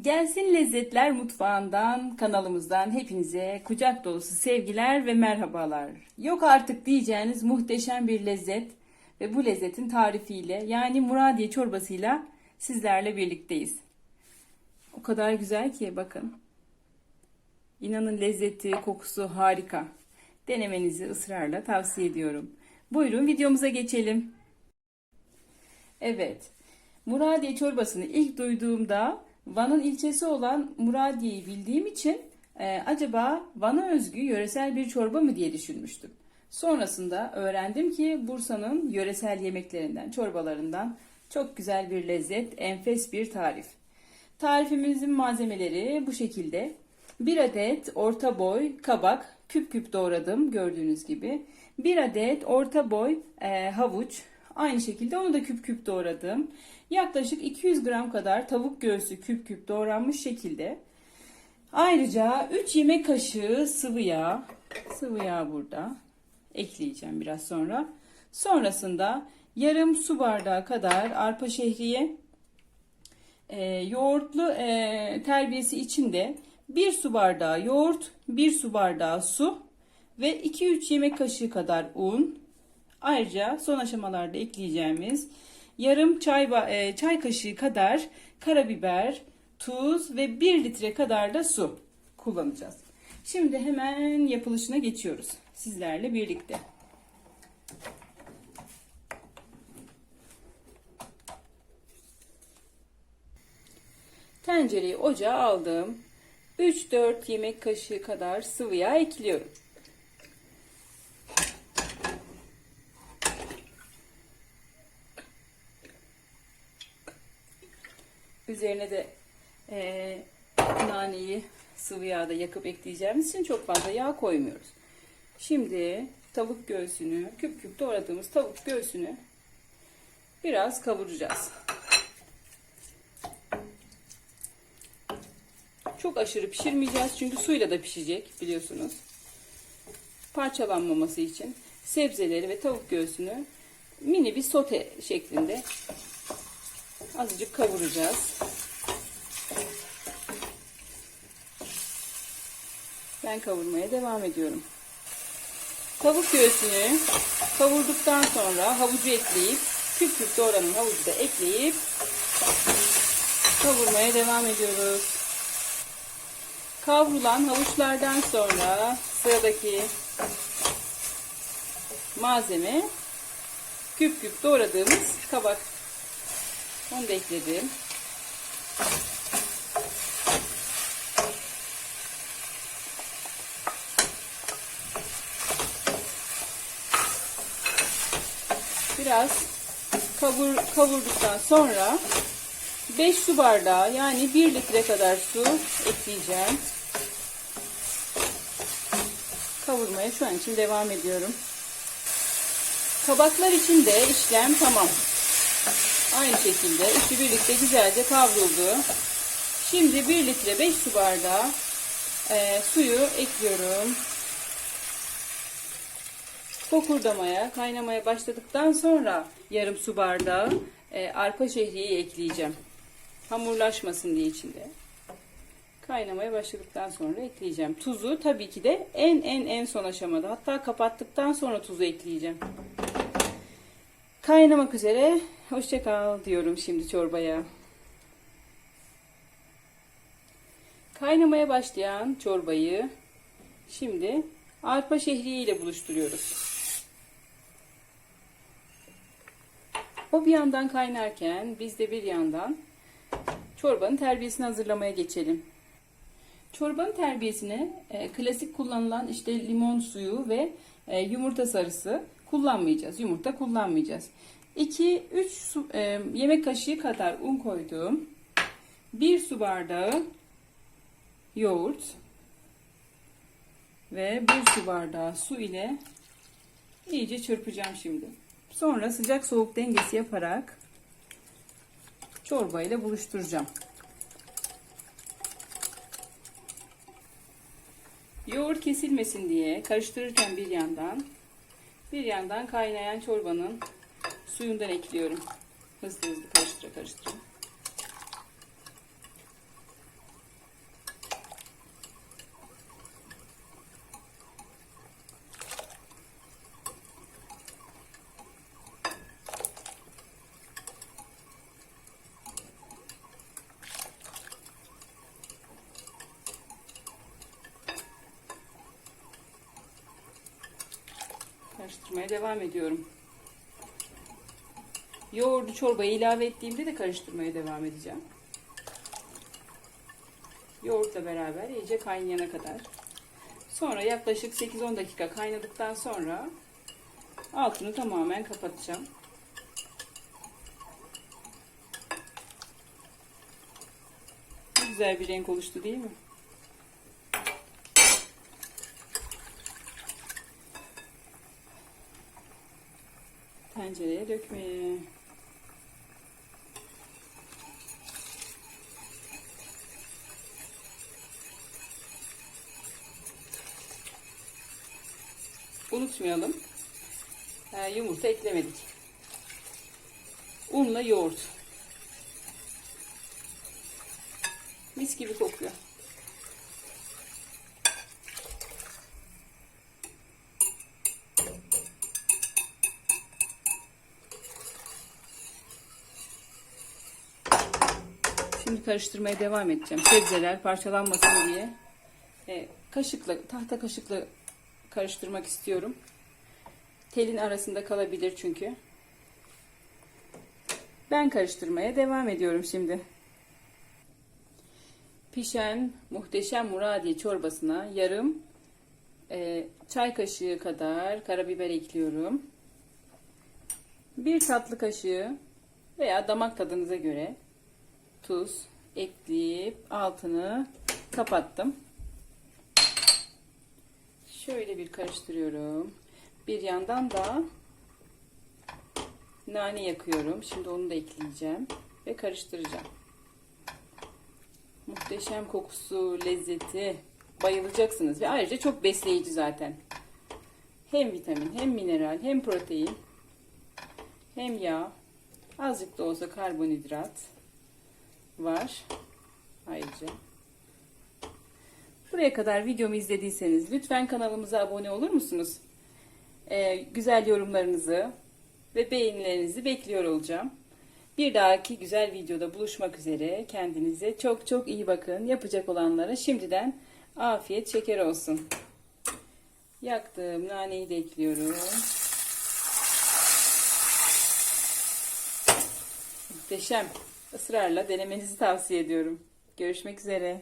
Gelsin Lezzetler Mutfağından kanalımızdan hepinize kucak dolusu sevgiler ve merhabalar. Yok artık diyeceğiniz muhteşem bir lezzet ve bu lezzetin tarifiyle yani Muradiye çorbasıyla sizlerle birlikteyiz. O kadar güzel ki bakın. İnanın lezzeti, kokusu harika. Denemenizi ısrarla tavsiye ediyorum. Buyurun videomuza geçelim. Evet. Muradiye çorbasını ilk duyduğumda Van'ın ilçesi olan Muradiye'yi bildiğim için e, acaba Van'a özgü yöresel bir çorba mı diye düşünmüştüm. Sonrasında öğrendim ki Bursa'nın yöresel yemeklerinden, çorbalarından çok güzel bir lezzet, enfes bir tarif. Tarifimizin malzemeleri bu şekilde. Bir adet orta boy kabak küp küp doğradım gördüğünüz gibi. Bir adet orta boy e, havuç aynı şekilde onu da küp küp doğradım. Yaklaşık 200 gram kadar tavuk göğsü küp küp doğranmış şekilde. Ayrıca 3 yemek kaşığı sıvı yağ, sıvı yağ burada ekleyeceğim biraz sonra. Sonrasında yarım su bardağı kadar arpa şehriye, e, yoğurtlu e, terbiyesi içinde 1 su bardağı yoğurt, 1 su bardağı su ve 2-3 yemek kaşığı kadar un. Ayrıca son aşamalarda ekleyeceğimiz yarım çay e, çay kaşığı kadar karabiber, tuz ve 1 litre kadar da su kullanacağız. Şimdi hemen yapılışına geçiyoruz sizlerle birlikte. Tencereyi ocağa aldım. 3-4 yemek kaşığı kadar sıvı yağ ekliyorum. Üzerine de e, naneyi sıvı yağda yakıp ekleyeceğimiz için çok fazla yağ koymuyoruz. Şimdi tavuk göğsünü, küp küp doğradığımız tavuk göğsünü biraz kavuracağız. Çok aşırı pişirmeyeceğiz çünkü suyla da pişecek biliyorsunuz. Parçalanmaması için sebzeleri ve tavuk göğsünü mini bir sote şeklinde azıcık kavuracağız. Ben kavurmaya devam ediyorum. Tavuk göğsünü kavurduktan sonra havucu ekleyip küp küp doğranan havucu da ekleyip kavurmaya devam ediyoruz. Kavrulan havuçlardan sonra sıradaki malzeme küp küp doğradığımız kabak. Onu da ekledim. Biraz kavur, kavurduktan sonra 5 su bardağı yani 1 litre kadar su ekleyeceğim. Kavurmaya şu an için devam ediyorum. Kabaklar için de işlem tamam. Aynı şekilde üçü birlikte güzelce kavruldu. Şimdi 1 litre 5 su bardağı e, suyu ekliyorum. Fokurdamaya, kaynamaya başladıktan sonra yarım su bardağı e, arpa şehriyeyi ekleyeceğim. Hamurlaşmasın diye içinde. Kaynamaya başladıktan sonra ekleyeceğim. Tuzu tabii ki de en en en son aşamada. Hatta kapattıktan sonra tuzu ekleyeceğim. Kaynamak üzere. Hoşçakal diyorum şimdi çorbaya. Kaynamaya başlayan çorbayı şimdi arpa şehriye ile buluşturuyoruz. O bir yandan kaynarken biz de bir yandan çorbanın terbiyesini hazırlamaya geçelim. Çorbanın terbiyesine e, klasik kullanılan işte limon suyu ve e, yumurta sarısı kullanmayacağız. Yumurta kullanmayacağız. 2-3 e, yemek kaşığı kadar un koydum. 1 su bardağı yoğurt ve 1 su bardağı su ile iyice çırpacağım şimdi. Sonra sıcak soğuk dengesi yaparak çorba ile buluşturacağım. Yoğurt kesilmesin diye karıştırırken bir yandan bir yandan kaynayan çorbanın suyundan ekliyorum. Hızlı hızlı karıştıra karıştıra. Karıştırmaya devam ediyorum. Yoğurdu çorbaya ilave ettiğimde de karıştırmaya devam edeceğim. Yoğurtla beraber iyice kaynayana kadar. Sonra yaklaşık 8-10 dakika kaynadıktan sonra altını tamamen kapatacağım. Güzel bir renk oluştu değil mi? Tencereye dökmeye. Unutmayalım. e, yumurta eklemedik. Unla yoğurt. Mis gibi kokuyor. Şimdi karıştırmaya devam edeceğim. Sebzeler parçalanmasın diye. E, kaşıkla, tahta kaşıkla karıştırmak istiyorum. Telin arasında kalabilir çünkü. Ben karıştırmaya devam ediyorum şimdi. Pişen muhteşem muradiye çorbasına yarım e, çay kaşığı kadar karabiber ekliyorum. Bir tatlı kaşığı veya damak tadınıza göre tuz ekleyip altını kapattım. Şöyle bir karıştırıyorum. Bir yandan da nane yakıyorum. Şimdi onu da ekleyeceğim ve karıştıracağım. Muhteşem kokusu, lezzeti bayılacaksınız ve ayrıca çok besleyici zaten. Hem vitamin, hem mineral, hem protein, hem yağ, azıcık da olsa karbonhidrat var. Ayrıca Buraya kadar videomu izlediyseniz lütfen kanalımıza abone olur musunuz? Ee, güzel yorumlarınızı ve beğenilerinizi bekliyor olacağım. Bir dahaki güzel videoda buluşmak üzere. Kendinize çok çok iyi bakın. Yapacak olanlara şimdiden afiyet şeker olsun. Yaktığım naneyi de ekliyorum. Muhteşem. Israrla denemenizi tavsiye ediyorum. Görüşmek üzere.